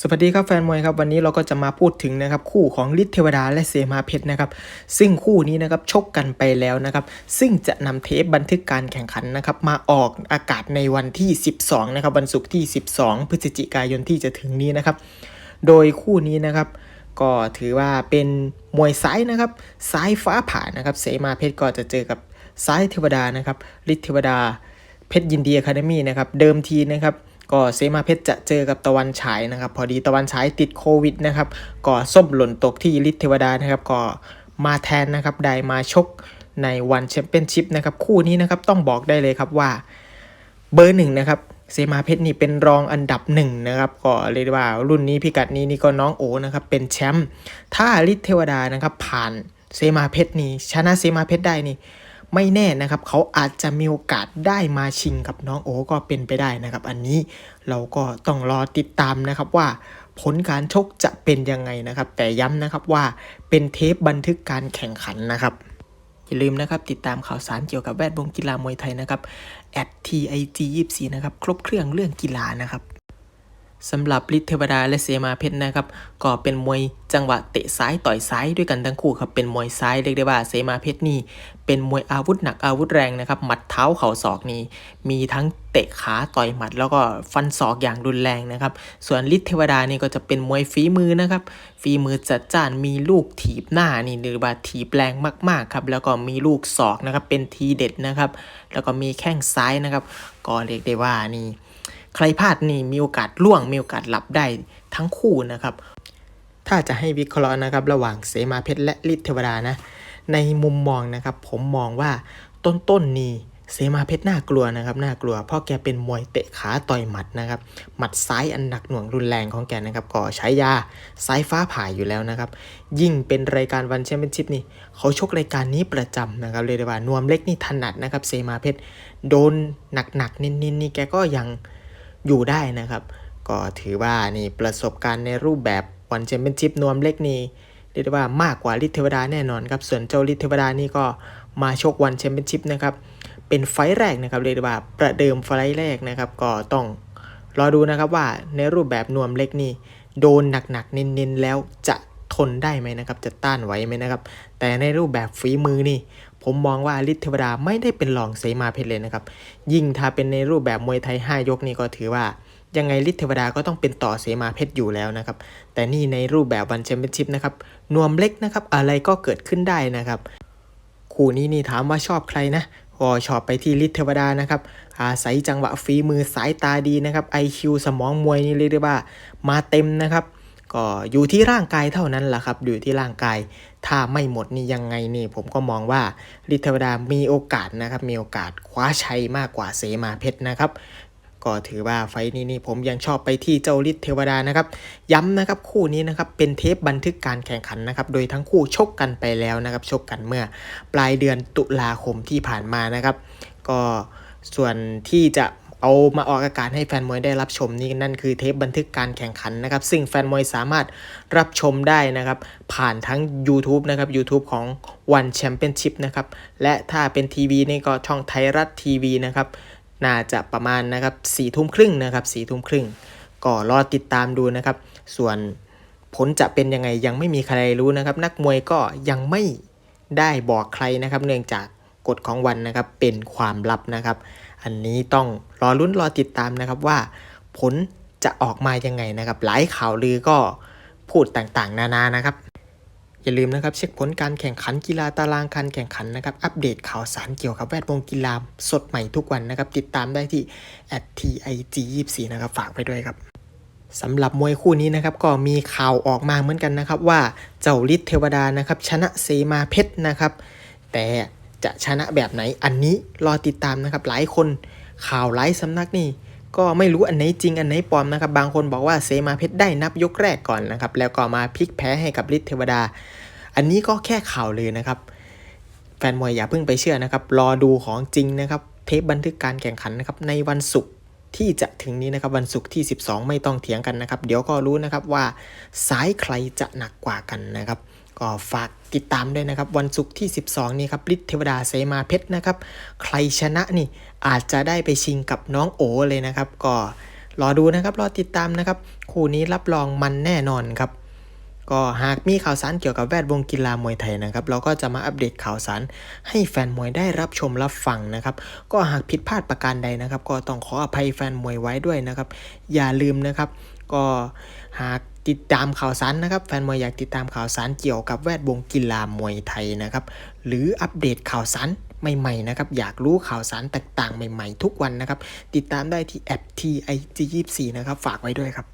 สวัสดีครับแฟนมวยครับวันนี้เราก็จะมาพูดถึงนะครับคู่ของฤทธิ์เทวดาและเสมาเพชรนะครับซึ่งคู่นี้นะครับชกกันไปแล้วนะครับซึ่งจะนำเทปบันทึกการแข่งขันนะครับมาออกอากาศในวันที่ 12นะครับวันศุกร์ที่ 12 พฤศจิกายนที่จะถึงนี้นะครับโดยคู่นี้นะครับก็ถือว่าเป็นมวยซ้ายนะครับซ้ายฟ้าผ่านะครับเสมาเพชรก็จะเจอกับซ้ายเทวดานะครับฤทธิ์เทวดาเพชรยินดีอะคาเดมี่นะครับเดิมทีนะครับ ก็เซมาเพชรจะเจอกับตะวันฉายนะครับ พอดีตะวันฉายติดโควิดนะครับก็ส้มหล่นตกที่ฤทธิ์เทวดานะครับก็มาแทนนะครับได้มาชกในวันแชมเปี้ยนชิพนะครับคู่นี้นะครับต้องบอกได้เลยครับว่าเบอร์หนึ่งนะครับเซมาเพชรนี่เป็นรองอันดับหนึ่งนะครับก็เรียกว่ารุ่นนี้พิกัดนี้นี่ก็น้องโอนะครับเป็นแชมป์ถ้าฤทธิ์เทวดานะครับผ่านเซมาเพชรนี่ชนะเซมาเพชรได้นี่ ไม่แน่นะครับ เขาอาจจะมีโอกาสได้มาชิงกับน้องโอก็เป็นไปได้นะครับ อันนี้เราก็ต้องรอติดตามนะครับว่าผลการชกจะเป็นยังไงนะครับ แต่ย้ำนะครับว่าเป็นเทปบันทึกการแข่งขันนะครับอย่าลืมนะครับ ติดตามข่าวสารเกี่ยวกับแวดวงกีฬามวยไทยนะครับ @TIG24 นะครับ ครบเครื่องเรื่องกีฬานะครับ สำหรับฤทธิ์เทวดาและเสมาเพชรนะครับ ก็เป็นมวยจังหวะเตะซ้ายต่อยซ้ายด้วยกันทั้งคู่ครับ เป็นมวยซ้ายเรียกได้ว่าเสมาเพชรนี่ เป็นมวยอาวุธหนักอาวุธแรงนะครับ หมัดเท้าเข่าศอกนี่มีทั้งเตะขาต่อยหมัด แล้วก็ฟันศอกอย่างรุนแรงนะครับ ส่วนฤทธิ์เทวดานี่ก็จะเป็นมวยฝีมือนะครับ ฝีมือจัดจ้านมีลูกถีบหน้านี่หรือว่าถีบแรงมากๆครับ แล้วก็มีลูกศอกนะครับเป็นทีเด็ดนะครับ แล้วก็มีแข้งซ้ายนะครับ ก็เรียกได้ว่านี่ ใครพลาดนี่มีโอกาสล่วงมีโอกาสหลับได้ทั้งคู่นะครับ ถ้าจะให้วิเคราะห์นะครับ ระหว่างเสมาเพชรและฤทธิ์เทวดานะ ในมุมมองนะครับ ผมมองว่าต้นๆนนี่เสมาเพชรน่ากลัวนะครับน่ากลัว เพราะแกเป็นมวยเตะขาต่อยหมัดนะครับ หมัดซ้ายอันหนักหน่วงรุนแรงของแกนะครับก็ใช้ยาซ้ายฟ้าผ่าอยู่แล้วนะครับ ยิ่งเป็นรายการวันแชมเปี้ยนชิพนี่เขาชกรายการนี้ประจำนะครับเลยได้ว่านวมเล็กนี่ถนัดนะครับเสมาเพชรโดนหนักๆนินๆนี่แกก็ยัง อยู่ได้นะครับ ก็ถือว่านี่ประสบการณ์ในรูปแบบวันแชมเปี้ยนชิพนวมเล็กนี่เรียกได้ว่ามากกว่าฤทธิ์เทวดาแน่นอนครับ ส่วนเจ้าฤทธิ์เทวดานี่ก็มาชกวันแชมเปี้ยนชิพนะครับ เป็นไฟแรกนะครับเรียกได้ว่าประเดิมไฟแรกนะครับ ก็ต้องรอดูนะครับว่าในรูปแบบนวมเล็กนี่โดนหนักๆเน้นๆแล้วจะทนได้ไหมนะครับ จะต้านไหวไหมนะครับ แต่ในรูปแบบฝีมือนี่ ผมมองว่าฤทธิ์เทวดาไม่ได้เป็นรองเสมาเพชรเลยนะครับ ยิ่งถ้าเป็นในรูปแบบมวยไทย 5 ยกนี่ก็ถือว่า ยังไงฤทธิ์เทวดาก็ต้องเป็นต่อเสมาเพชรอยู่แล้วนะครับ แต่นี่ในรูปแบบวันแชมเปี้ยนชิพนะครับนวมเล็กนะครับอะไรก็เกิดขึ้นได้นะครับคู่นี้นี่ถามว่าชอบใครนะก็ชอบไปที่ฤทธิ์เทวดานะครับ อาศัยจังหวะฝีมือสายตาดีนะครับ IQ สมองมวยนี่เรียกได้ว่า มาเต็มนะครับ ก็อยู่ที่ร่างกายเท่านั้นแหละครับ อยู่ที่ร่างกาย ถ้าไม่หมดนี่ยังไงนี่ ผมก็มองว่าฤทธิ์เทวดามีโอกาสนะครับ มีโอกาสคว้าชัยมากกว่าเสมาเพชรนะครับ ก็ถือว่าไฟนี้นี่ผมยังชอบไปที่เจ้าฤทธิ์เทวดานะครับ ย้ำนะครับคู่นี้นะครับเป็นเทปบันทึกการแข่งขันนะครับ โดยทั้งคู่ชกกันไปแล้วนะครับ ชกกันเมื่อปลายเดือนตุลาคมที่ผ่านมานะครับ ก็ส่วนที่จะ เอามาออกอากาศให้แฟนมวยได้รับชมนี่นั่นคือเทปบันทึกการแข่งขันนะครับ ซึ่งแฟนมวยสามารถรับชมได้นะครับ ผ่านทั้ง YouTube นะครับ YouTube ของ One Championship นะครับ และถ้าเป็นทีวีนี่ก็ช่องไทยรัฐทีวีนะครับ น่าจะประมาณนะครับสี่ทุ่มครึ่งนะครับสี่ทุ่มครึ่งก็รอติดตามดูนะครับ ส่วนผลจะเป็นยังไงยังไม่มีใครรู้นะครับ นักมวยก็ยังไม่ได้บอกใครนะครับ เนื่องจากกฎของวันนะครับเป็นความลับนะครับ อันนี้ต้องรอลุ้นรอติดตามนะครับว่าผลจะออกมายังไงนะครับ หลายข่าวลือก็พูดต่างๆ นานานะครับ อย่าลืมนะครับเช็คผลการแข่งขันกีฬาตารางการแข่งขันนะครับ อัปเดตข่าวสารเกี่ยวกับแวดวงกีฬาสดใหม่ทุกวันนะครับ ติดตามได้ที่ @TIG24 นะครับฝากไปด้วยครับสำหรับมวยคู่นี้นะครับก็มีข่าวออกมาเหมือนกันนะครับ ว่าเจ้าฤทธิ์เทวดานะครับ ชนะเซมาเพชรนะครับ แต่ จะชนะแบบไหนอันนี้รอติดตามนะครับ หลายคนข่าวหลายสำนักนี่ก็ไม่รู้อันไหนจริงอันไหนปลอมนะครับ บางคนบอกว่าเซมาเพชรได้นับยกแรกก่อนนะครับ แล้วก็มาพลิกแพ้ให้กับฤทธิ์เทวดา อันนี้ก็แค่ข่าวเลยนะครับ แฟนมวยอย่าเพิ่งไปเชื่อนะครับ รอดูของจริงนะครับ เทปบันทึกการแข่งขันนะครับในวันศุกร์ที่จะถึงนี้นะครับวันศุกร์ที่ 12 ไม่ต้องเถียงกันนะครับ เดี๋ยวก็รู้นะครับว่าสายใครจะหนักกว่ากันนะครับ ก็ฝากติดตามด้วยนะครับ วันศุกร์ที่ 12 นี้ครับฤทธิ์เทวดาเสมาเพชรนะครับ ใครชนะนี่อาจจะได้ไปชิงกับน้องโอเลยนะครับ ก็รอดูนะครับ รอติดตามนะครับ คู่นี้รับรองมันแน่นอนครับ ก็หากมีข่าวสารเกี่ยวกับแวดวงกีฬามวยไทยนะครับ เราก็จะมาอัปเดตข่าวสารให้แฟนมวยได้รับชมรับฟังนะครับ ก็หากผิดพลาดประการใดนะครับ ก็ต้องขออภัยแฟนมวยไว้ด้วยนะครับ อย่าลืมนะครับ ก็หากติดตามข่าวสารนะครับแฟนมวยอยากติดตามข่าวสารเกี่ยวกับแวดวงกีฬามวยไทยนะครับ หรืออัปเดตข่าวสารใหม่ๆนะครับอยากรู้ข่าวสารต่างๆ ใหม่ ๆ ทุกวันนะครับ ติดตามได้ที่แอป TIG24 นะครับ ฝากไว้ด้วยครับ